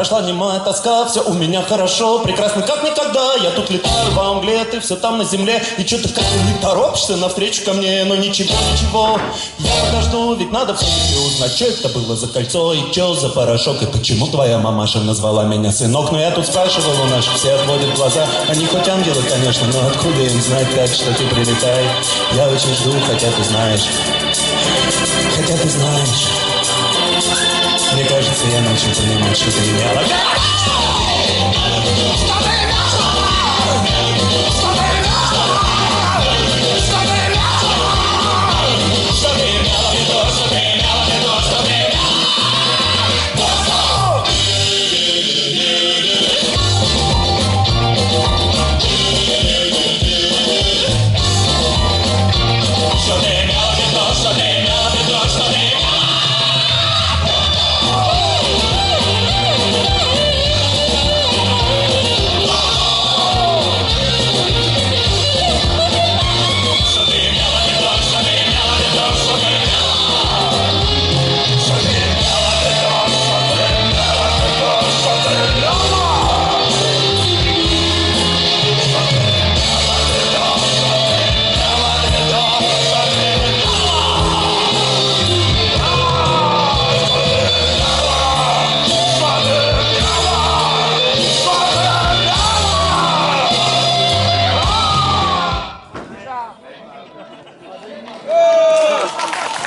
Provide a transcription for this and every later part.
прошла немая тоска, все у меня хорошо, прекрасно, как никогда. Я тут летаю в Англии, ты все там на земле, и что ты как-то не торопишься навстречу ко мне, но ничего, ничего. Я подожду, ведь надо все узнать, что это было за кольцо, и что за порошок, и почему твоя мамаша назвала меня сынок. Но я тут спрашивал у наших, все отводят глаза, они хоть ангелы, конечно, но откуда им знать так, что ты прилетай? Я очень жду, хотя ты знаешь, хотя ты знаешь. Say I'm not sure, I'm not sure, I'm.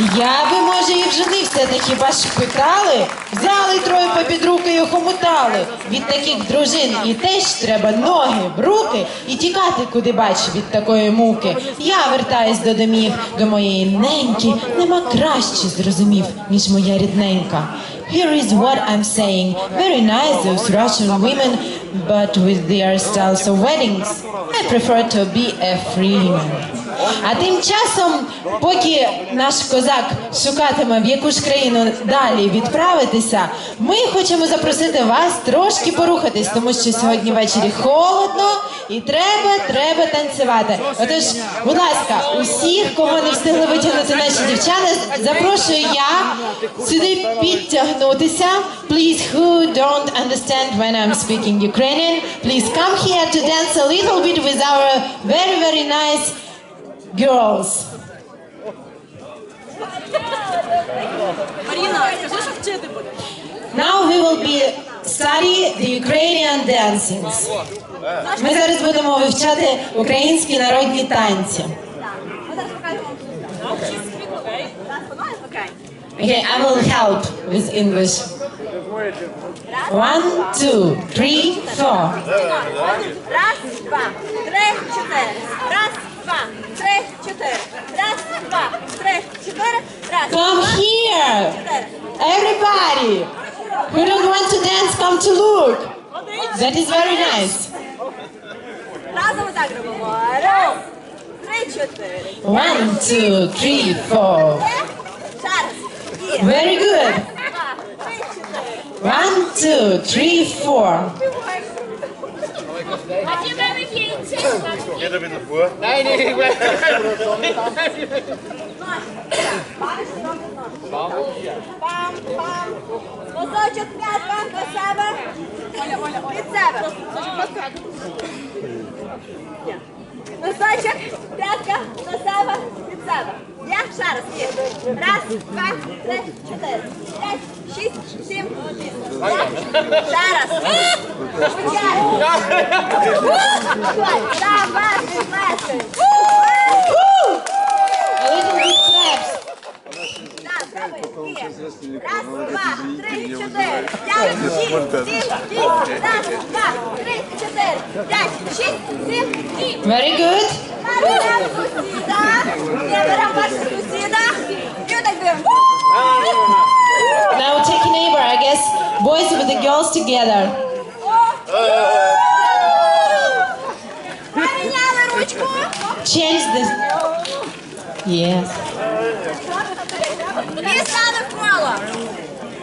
Я би, може, і вженився, та хіба ж питали? Взяли троє попід руки і охомутали. Від таких дружин і теж треба ноги руки і тікати, куди бач від такої муки. Я вертаюсь до домів, до моєї неньки, нема краще зрозумів, ніж моя рідненька. Here is what I'm saying. Very nice, those Russian women, but with their styles of weddings, I prefer to be a free man. А тим часом, поки наш козак шукатиме в яку ж країну далі відправитися, ми хочемо запросити вас трошки порухатись, тому що сьогодні ввечері холодно і треба, треба танцювати. Отож, будь ласка, усіх, кого не встигли витягнути наші дівчата, запрошую я сюди підтягнутися. Please, who don't understand when I'm speaking Ukrainian, please come here to dance a little bit with our very, very nice girls. Now we will be study the Ukrainian dancings. Ми зараз будемо вивчати українські народні танці. Okay, I will help with English. One, two, three, four. Раз, два, три, чотири. Раз, два, три, чотири. Раз, два, три, чотири. Раз, Come два, here, чотири. everybody. Who don't want to dance, come to look. That is very nice. Разом так робимо. Раз, три, чотири. One, two, three, four. Ще раз. І. Very good. Два, три, чотири. One, two, three, four. Jeder mit der Fuhr. Пам, пам. Носочок п'ятка до себе. Оля, Оля, Від себе. Носочок, п'ятка до себе, від себе. Я ще раз. Раз, два, три, чотири, п'ять, шість, сім, вісім. Ще раз. Почай. Давай, давай, плескай. Very good. Now take a neighbor, I guess. Boys with the girls together. Change this. Yes.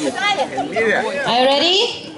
Are you ready?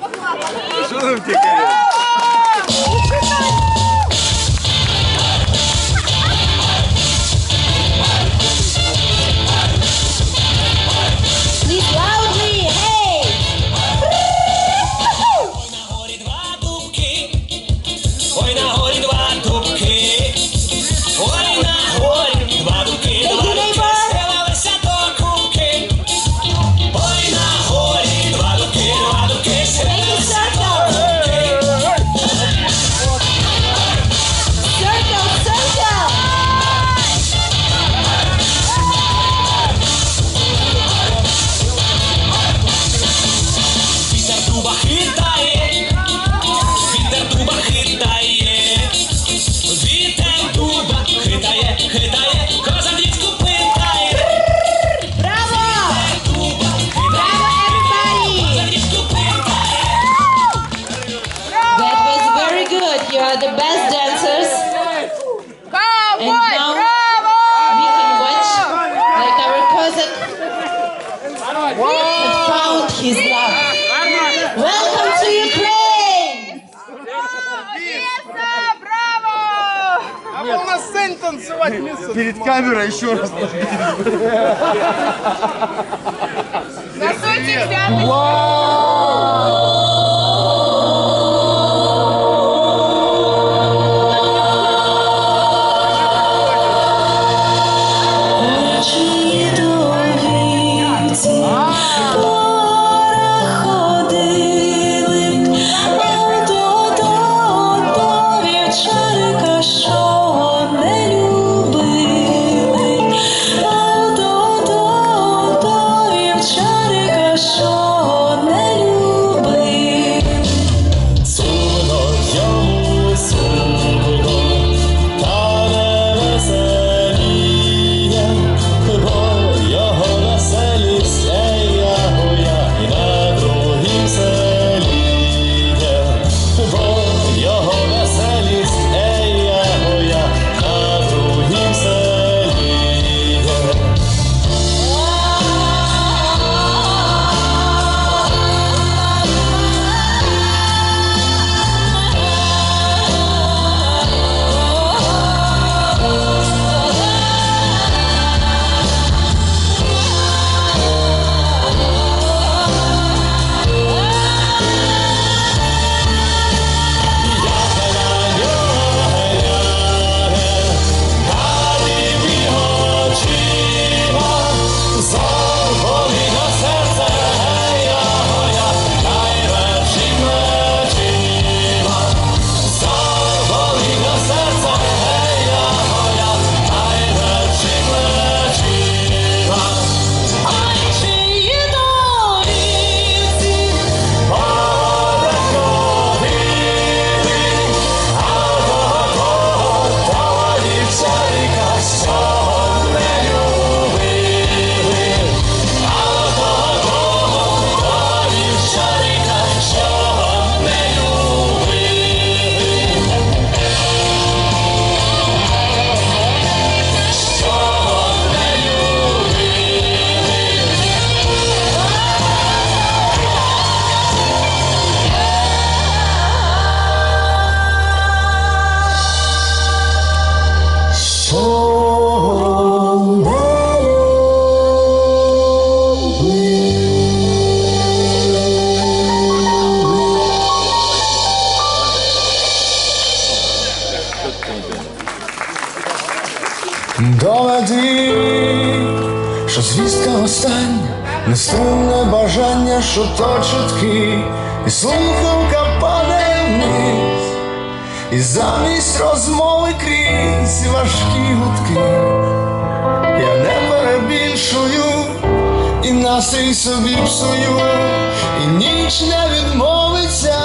Перед камерой еще раз. Красавчик, пятый. і замість розмови крізь важкі гудки, я не перебільшую і настрій собі псую, і ніч не відмовиться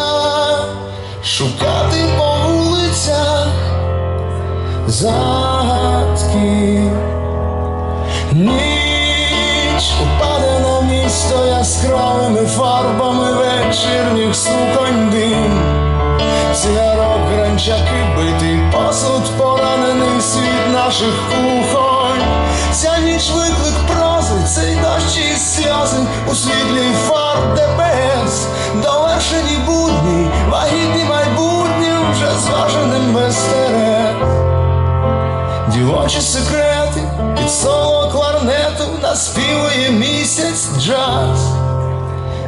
шукати по вулицях загадки. Ніч упаде на місто яскравими фарбами вечірніх суконь дим. Кончаки битий посуд, поранений світ наших кухонь. Ця ніч виклик прози, цей дощ і сльози у світлій фар ДПС, довершені будні, вагітні майбутні вже зваженим безстеред. Дівочі секрети, під соло кларнету наспівує місяць джаз.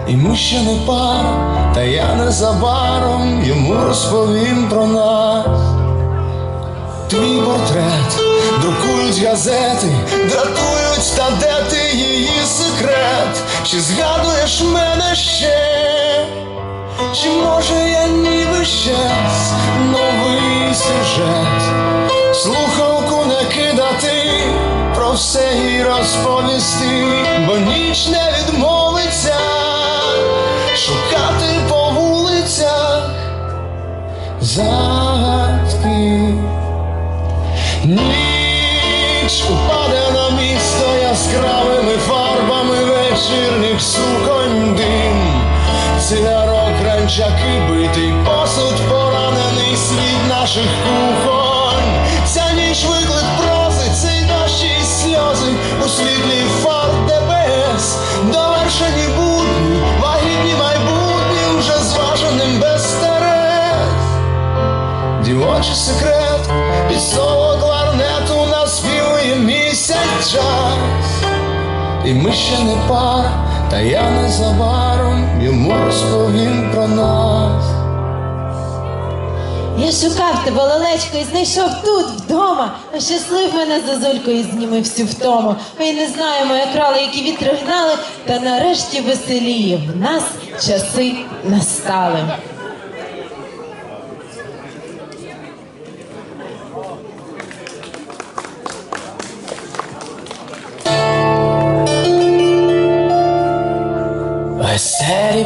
І ми ще не пара, та я незабаром йому розповім про нас. Твій портрет друкують газети, дратують, та де ти її секрет? Чи згадуєш мене ще? Чи може я ніби щас новий сюжет? Слухавку не кидати, про все і розповісти, бо ніч не загадки. Дівочий секрет під соло кларнету наспівує місяць час. І ми ще не пара, та я незабаром йому розповім про нас. Я шукав тебе, лелечко, і знайшов тут, вдома. Щаслив мене зазулькою і зніми всю втому. Ой, не знаю, моя крала, які вітри гнали, та нарешті веселіє. В нас часи настали.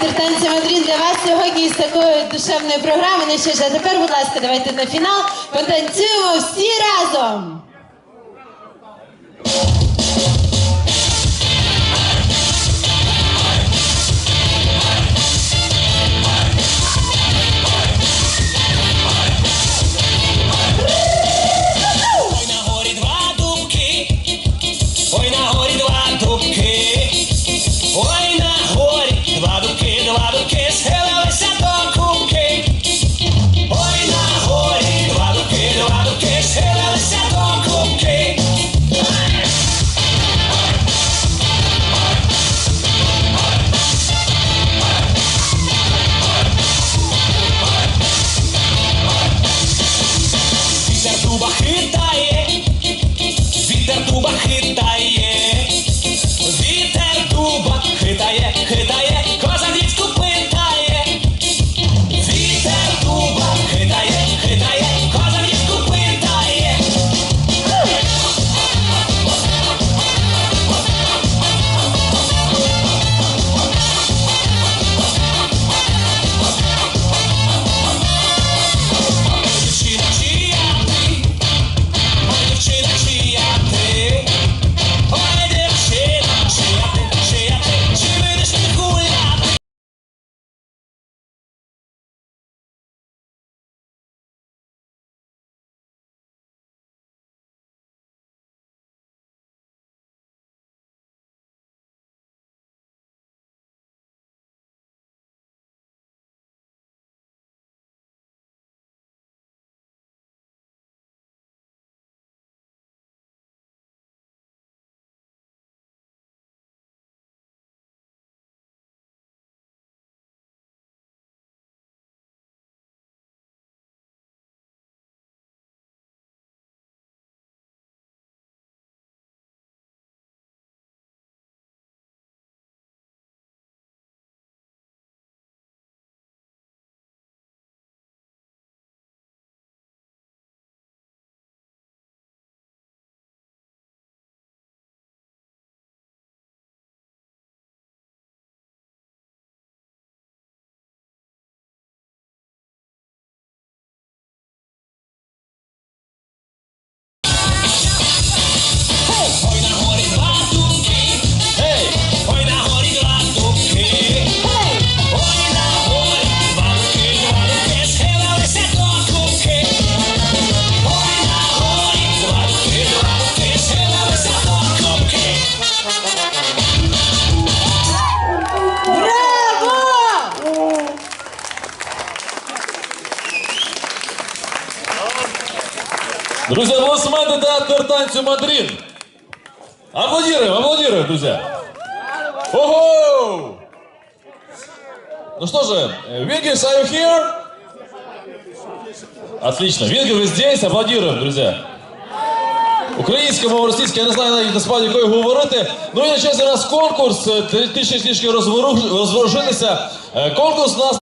Театр Мадрін для вас сьогодні з такою душевною програмою. Не ще ж, а тепер, будь ласка, давайте на фінал потанцюємо всі разом. театр танцу Мадрид. Аплодируем, аплодируем, друзья. Ого! Ну что же, Вингельс, are you here? Отлично. Вінгер, ви здесь, аплодируем, друзья. Українська мова російська, я не знаю навіть насправді якою говорити. Ну і на честь у нас конкурс, е, трішки трішки розворушитися. Конкурс у нас